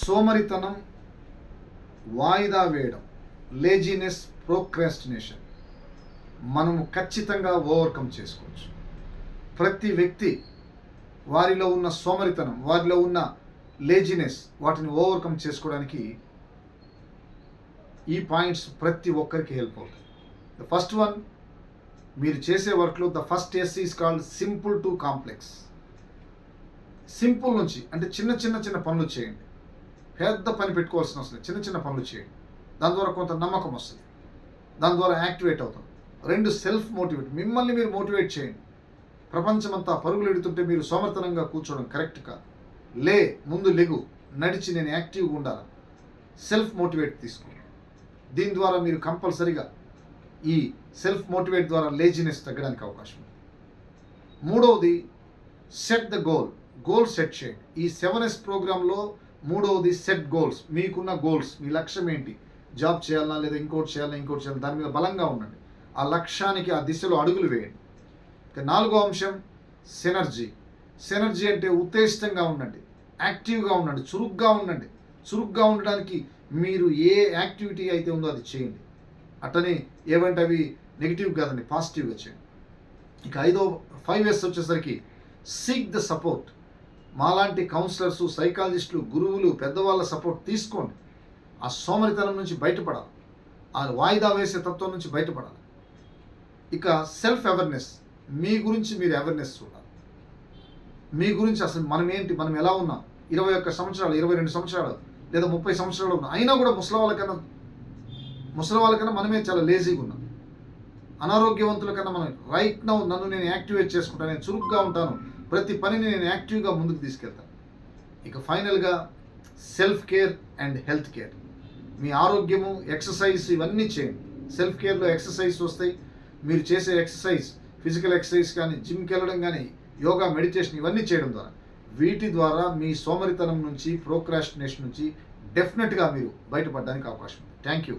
సోమరితనం వాయిదా వేయడం లేజినెస్ ప్రోక్రాస్టినేషన్. మనము ఖచ్చితంగా ఓవర్కమ్ చేసుకోవచ్చు. ప్రతి వ్యక్తి వారిలో ఉన్న సోమరితనం వారిలో ఉన్న లేజినెస్ వాటిని ఓవర్కమ్ చేసుకోవడానికి ఈ పాయింట్స్ ప్రతి ఒక్కరికి హెల్ప్ అవుతాయి. ద ఫస్ట్ వన్ మీరు చేసే వర్క్లో the first S is called simple to complex simple నుంచి అంటే చిన్న చిన్న చిన్న పనులు చేయండి. పెద్ద పని పెట్టుకోవాల్సిన అవసరం చిన్న చిన్న పనులు చేయండి. దాని ద్వారా కొంత నమ్మకం వస్తుంది. దాని ద్వారా యాక్టివేట్ అవుతాం. రెండు సెల్ఫ్ మోటివేట్. మిమ్మల్ని మీరు మోటివేట్ చేయండి. ప్రపంచమంతా పరుగులు ఎడుతుంటే మీరు సమర్థనంగా కూర్చోవడం కరెక్ట్ కాదు. లే ముందు లెగు. నడిచి నేను యాక్టివ్గా ఉండాలి. సెల్ఫ్ మోటివేట్ తీసుకోండి. దీని ద్వారా మీరు కంపల్సరిగా ఈ సెల్ఫ్ మోటివేట్ ద్వారా లేజినెస్ తగ్గడానికి అవకాశం ఉంది. మూడవది set the goal. Goal set చేయండి. ఈ సెవెన్ ఎస్ ప్రోగ్రాంలో మూడవది సెట్ గోల్స్ మీకున్న గోల్స్ మీ లక్ష్యం ఏంటి? జాబ్ చేయాలన్నా లేదా ఇంకోటి చేయాలన్నా ఇంకోటి చేయాలి దాని మీద బలంగా ఉండండి. ఆ లక్ష్యానికి ఆ దిశలో అడుగులు వేయండి. ఇక నాలుగో అంశం సెనర్జీ సెనర్జీ అంటే ఉత్తేజితంగా ఉండండి. యాక్టివ్గా ఉండండి. చురుగ్గా ఉండండి. చురుగ్గా ఉండడానికి మీరు ఏ యాక్టివిటీ అయితే ఉందో అది చేయండి. అట్టనే ఏవంటే అవి నెగిటివ్ కాదండి పాజిటివ్గా చేయండి. ఇక ఐదో ఫైవ్ ఇయర్స్ వచ్చేసరికి సీక్ ద సపోర్ట్ మాలాంటి కౌన్సిలర్స్ సైకాలజిస్టులు గురువులు పెద్దవాళ్ళ సపోర్ట్ తీసుకోండి. ఆ సోమరితనం నుంచి బయటపడాలి. ఆ వాయిదా వేసే తత్వం నుంచి బయటపడాలి. ఇక సెల్ఫ్ అవేర్నెస్ మీ గురించి మీరు అవేర్నెస్ చూడాలి. మీ గురించి అసలు మనం ఏంటి? మనం ఎలా ఉన్నాం? ఇరవై ఒక్క సంవత్సరాలు ఇరవై రెండు సంవత్సరాలు లేదా ముప్పై సంవత్సరాలు ఉన్నాం. అయినా కూడా ముసలి వాళ్ళకన్నా ముసలి వాళ్ళకన్నా మనమే చాలా లేజీగా ఉన్నాం. అనారోగ్యవంతుల కన్నా మనం రైట్ నౌ నన్ను నేను యాక్టివేట్ చేసుకుంటాను నేను చురుగ్గా ఉంటాను. ప్రతి పనిని నేను యాక్టివ్గా ముందుకు తీసుకెళ్తాను. ఇక ఫైనల్గా self care and health care. మీ ఆరోగ్యము ఎక్సర్సైజ్ ఇవన్నీ చేయండి. సెల్ఫ్ కేర్లో ఎక్సర్సైజ్ వస్తాయి. మీరు చేసే ఎక్సర్సైజ్ ఫిజికల్ ఎక్సర్సైజ్ కానీ జిమ్కి వెళ్ళడం కానీ యోగా మెడిటేషన్ ఇవన్నీ చేయడం ద్వారా వీటి ద్వారా మీ సోమరితనం నుంచి ప్రోక్రాస్టినేషన్ నుంచి డెఫినెట్గా మీరు బయటపడడానికి అవకాశం ఉంది. Thank you.